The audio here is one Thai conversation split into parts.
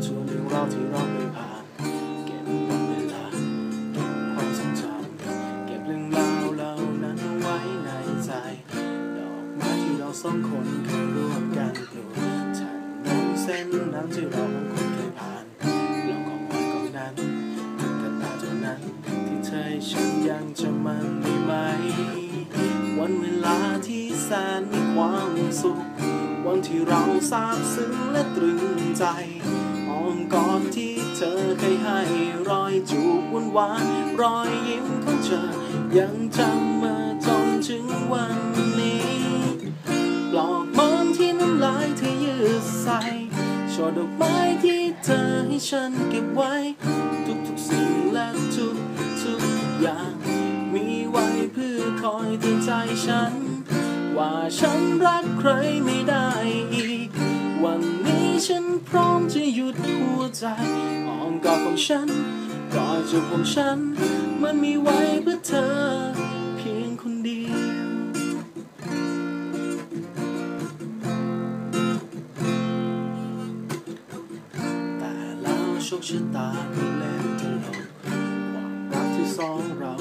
าวที่เราเคยผ่าน เก็บวันเวลา เก็บความทรงจำเก็บเรื่องราวเหล่านั้นเอาไว้ในใจ ดอกไม้ที่เราสองคนเคยร่วมกันปลูกถนนเส้นนั้นที่เราคงเคยผ่านเรื่องของวันของนั้นกันตาเท่านั้น ที่เธอฉันยังจำมันได้ไหม วันเวลาที่แสนมีความสุขวันที่เราซาบซึ้งและตรึงใจ กอดที่เธอเคยให้รอยจูบหวานวานรอยยิ้มของเธอ ยังจำมาจนถึงวันนี้ปลอกมอนที่น้ำลายเธอยืดใส่ช่อดอกไม้ที่เธอให้ฉันเก็บไว้ ทุกๆสิ่งและทุกๆอย่าง มีไว้เพื่อคอยเตือนใจฉัน ว่าฉันรักใครไม่ได้อีก ฉันพร้อมจะหยุดหัวใจอ้อมกอดของฉันกอดจูบของฉัน มันมีไว้เพื่อเธอ เพียงคนเดียวแต่แล้วโชคชะตาก็เล่นตลกความรักที่สองเรา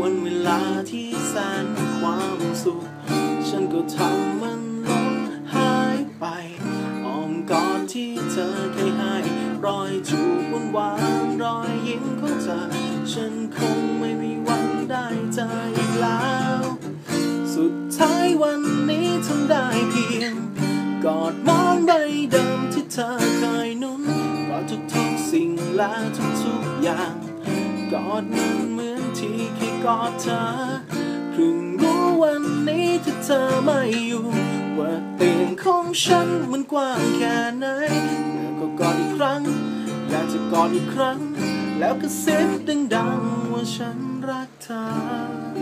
วันเวลาที่แสนความสุข ฉันก็ทำมันลงหายไปอ้อมกอดที่เธอเคยให้ รอยจูบหวานรอยยิ้มของเธอ ฉันคงไม่มีวันได้เจออีกแล้ว สุดท้ายวันนี้ทำได้เพียง กอดมอนใบเดิมที่เธอเคยนุ่นกอดทุกๆสิ่งและทุกๆอย่าง กอดมันเหมือนที่เคยกอดเธอเพิ่งรู้วันนี้ที่เธอไม่อยู่ ว่าเตียงของฉันมันกว้างแค่ไหนแล้วก็กอดอีกครั้ง อยากจะกอดอีกครั้ง แล้วก็เสียงดังๆว่าฉันรักเธอ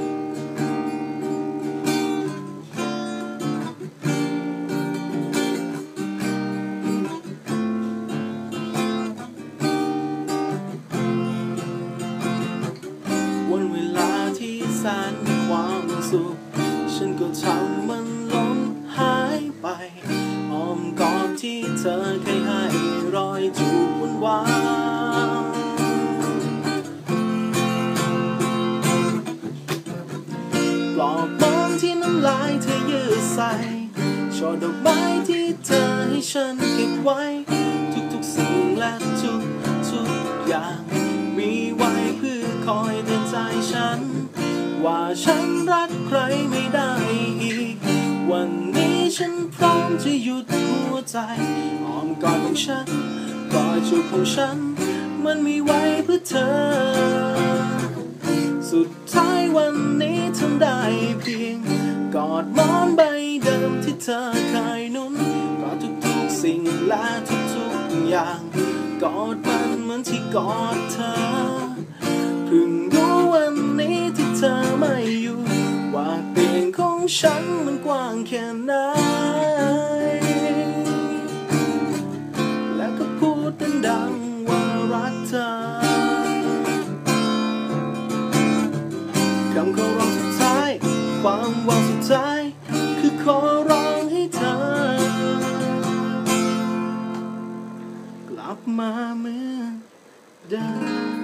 แสนมีความสุข ฉันก็ทำมันล้มหายไปอ้อมกอดที่เธอเคยให้รอยจูบหวานปลอกหมอที่น้ำลายเธอยืดใส่ช่อดอกไม้ที่เธอให้ฉันเก็บไว้ ทุกๆสิ่งและทุกๆอย่าง มีไว้เพื่อคอยเตือนใจฉัน ว่าฉันรักใครไม่ได้อีก วันนี้ฉันพร้อมจะหยุดหัวใจอ้อมกอดของฉันกอดจูบของฉัน มันมีไว้เพื่อเธอ สุดท้ายวันนี้ทำได้เพียง กอดมอนใบเดิมที่เธอเคยนุ่นกอดทุกๆสิ่งและทุกๆอย่างกอดมันเหมือนที่กอดเธอเพิ่งรู้วันนี้ ไม่อยู่ ว่าเตียงของฉันมันกว้างแค่ไหน แล้วก็พูดดังๆว่ารักเธอคำขอร้องสุดท้าย ความหวังสุดท้าย คือขอร้องให้เธอ กลับมาเหมือนเดิม